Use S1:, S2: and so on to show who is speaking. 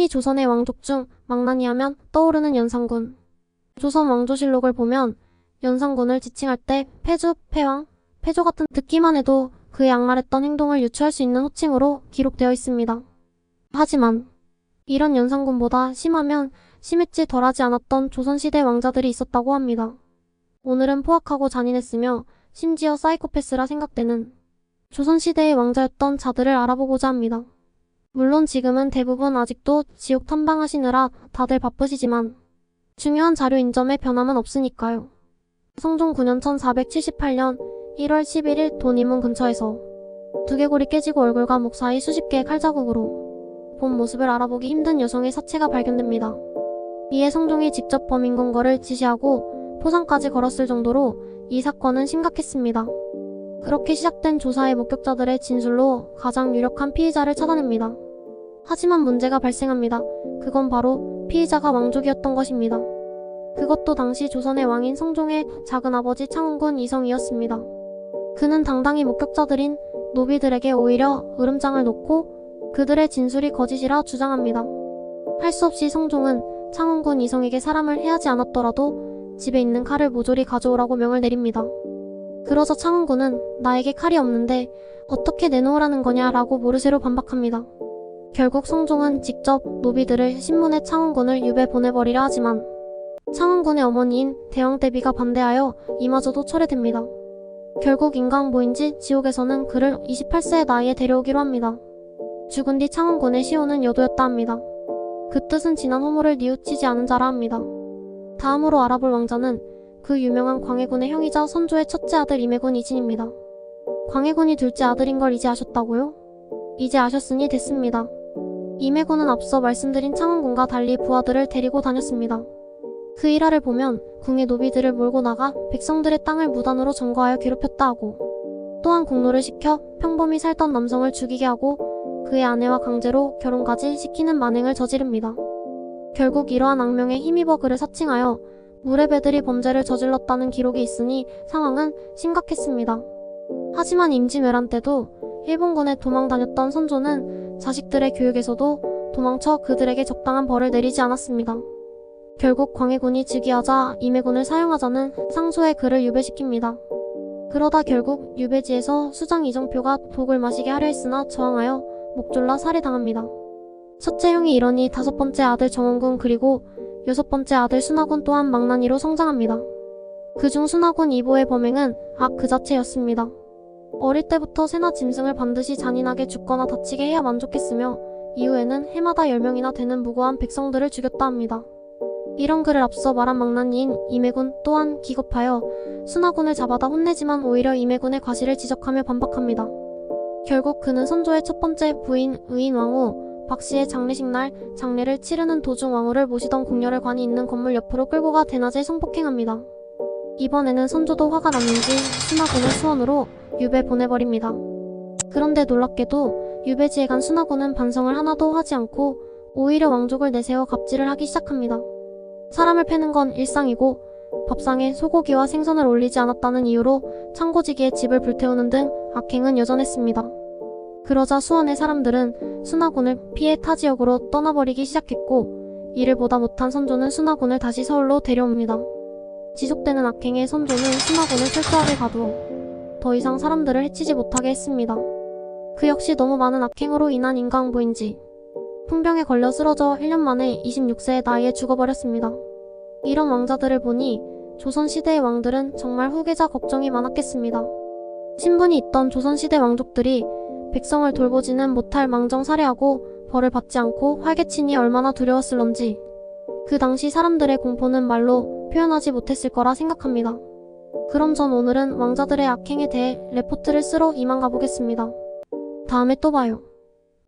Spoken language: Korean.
S1: 흔히 조선의 왕족 중 망나니 하면 떠오르는 연산군. 조선 왕조실록을 보면 연산군을 지칭할 때 패주, 패왕, 패조 같은 듣기만 해도 그의 악랄했던 행동을 유추할 수 있는 호칭으로 기록되어 있습니다. 하지만 이런 연산군보다 심하면 심했지 덜하지 않았던 조선시대 왕자들이 있었다고 합니다. 오늘은 포악하고 잔인했으며 심지어 사이코패스라 생각되는 조선시대의 왕자였던 자들을 알아보고자 합니다. 물론 지금은 대부분 아직도 지옥 탐방하시느라 다들 바쁘시지만 중요한 자료 인점에 변함은 없으니까요. 성종 9년 1478년 1월 11일 돈이문 근처에서 두개골이 깨지고 얼굴과 목 사이 수십 개의 칼자국으로 본 모습을 알아보기 힘든 여성의 사체가 발견됩니다. 이에 성종이 직접 범인 검거를 지시하고 포상까지 걸었을 정도로 이 사건은 심각했습니다. 그렇게 시작된 조사의 목격자들의 진술로 가장 유력한 피의자를 찾아냅니다. 하지만 문제가 발생합니다. 그건 바로 피의자가 왕족이었던 것입니다. 그것도 당시 조선의 왕인 성종의 작은아버지 창원군 이성이었습니다. 그는 당당히 목격자들인 노비들에게 오히려 으름장을 놓고 그들의 진술이 거짓이라 주장합니다. 할 수 없이 성종은 창원군 이성에게 사람을 해하지 않았더라도 집에 있는 칼을 모조리 가져오라고 명을 내립니다. 그러자 창원군은 나에게 칼이 없는데 어떻게 내놓으라는 거냐라고 모르쇠로 반박합니다. 결국 성종은 직접 노비들을 신문에 창원군을 유배 보내버리려 하지만 창원군의 어머니인 대왕대비가 반대하여 이마저도 철회됩니다. 결국 인강보인지 지옥에서는 그를 28세의 나이에 데려오기로 합니다. 죽은 뒤 창원군의 시호는 여도였다 합니다. 그 뜻은 지난 허물을 뉘우치지 않은 자라 합니다. 다음으로 알아볼 왕자는 그 유명한 광해군의 형이자 선조의 첫째 아들 임해군 이진입니다. 광해군이 둘째 아들인 걸 이제 아셨다고요? 이제 아셨으니 됐습니다. 임해군은 앞서 말씀드린 창원군과 달리 부하들을 데리고 다녔습니다. 그 일화를 보면 궁의 노비들을 몰고 나가 백성들의 땅을 무단으로 점거하여 괴롭혔다 하고 또한 공로를 시켜 평범히 살던 남성을 죽이게 하고 그의 아내와 강제로 결혼까지 시키는 만행을 저지릅니다. 결국 이러한 악명에 힘입어 그를 사칭하여 물의 배들이 범죄를 저질렀다는 기록이 있으니 상황은 심각했습니다. 하지만 임진왜란 때도 일본군에 도망 다녔던 선조는 자식들의 교육에서도 도망쳐 그들에게 적당한 벌을 내리지 않았습니다. 결국 광해군이 즉위하자 임해군을 사용하자는 상소에 그를 유배시킵니다. 그러다 결국 유배지에서 수장 이정표가 독을 마시게 하려 했으나 저항하여 목졸라 살해당합니다. 첫째 형이 이러니 다섯 번째 아들 정원군 그리고 여섯 번째 아들 순하군 또한 망나니로 성장합니다. 그중 순하군 이보의 범행은 악 그 자체였습니다. 어릴 때부터 새나 짐승을 반드시 잔인하게 죽거나 다치게 해야 만족했으며 이후에는 해마다 10명이나 되는 무고한 백성들을 죽였다 합니다. 이런 글을 앞서 말한 망나니인 임해군 또한 기겁하여 순하군을 잡아다 혼내지만 오히려 임해군의 과실을 지적하며 반박합니다. 결국 그는 선조의 첫 번째 부인 의인 왕후 박씨의 장례식 날 장례를 치르는 도중 왕후를 모시던 공녀를 관이 있는 건물 옆으로 끌고 가 대낮에 성폭행합니다. 이번에는 선조도 화가 났는지 순하군을 수원으로 유배 보내버립니다. 그런데 놀랍게도 유배지에 간 순하군은 반성을 하나도 하지 않고 오히려 왕족을 내세워 갑질을 하기 시작합니다. 사람을 패는 건 일상이고 밥상에 소고기와 생선을 올리지 않았다는 이유로 창고지기에 집을 불태우는 등 악행은 여전했습니다. 그러자 수원의 사람들은 순하군을 피해 타 지역으로 떠나버리기 시작했고 이를 보다 못한 선조는 순하군을 다시 서울로 데려옵니다. 지속되는 악행에 선조는 순하군을 철저하게 가두어 더 이상 사람들을 해치지 못하게 했습니다. 그 역시 너무 많은 악행으로 인한 인과응보인지 풍병에 걸려 쓰러져 1년 만에 26세의 나이에 죽어버렸습니다. 이런 왕자들을 보니 조선시대의 왕들은 정말 후계자 걱정이 많았겠습니다. 신분이 있던 조선시대 왕족들이 백성을 돌보지는 못할 망정 살해하고 벌을 받지 않고 활개치니 얼마나 두려웠을런지 그 당시 사람들의 공포는 말로 표현하지 못했을 거라 생각합니다. 그럼 전 오늘은 왕자들의 악행에 대해 레포트를 쓰러 이만 가보겠습니다. 다음에 또 봐요.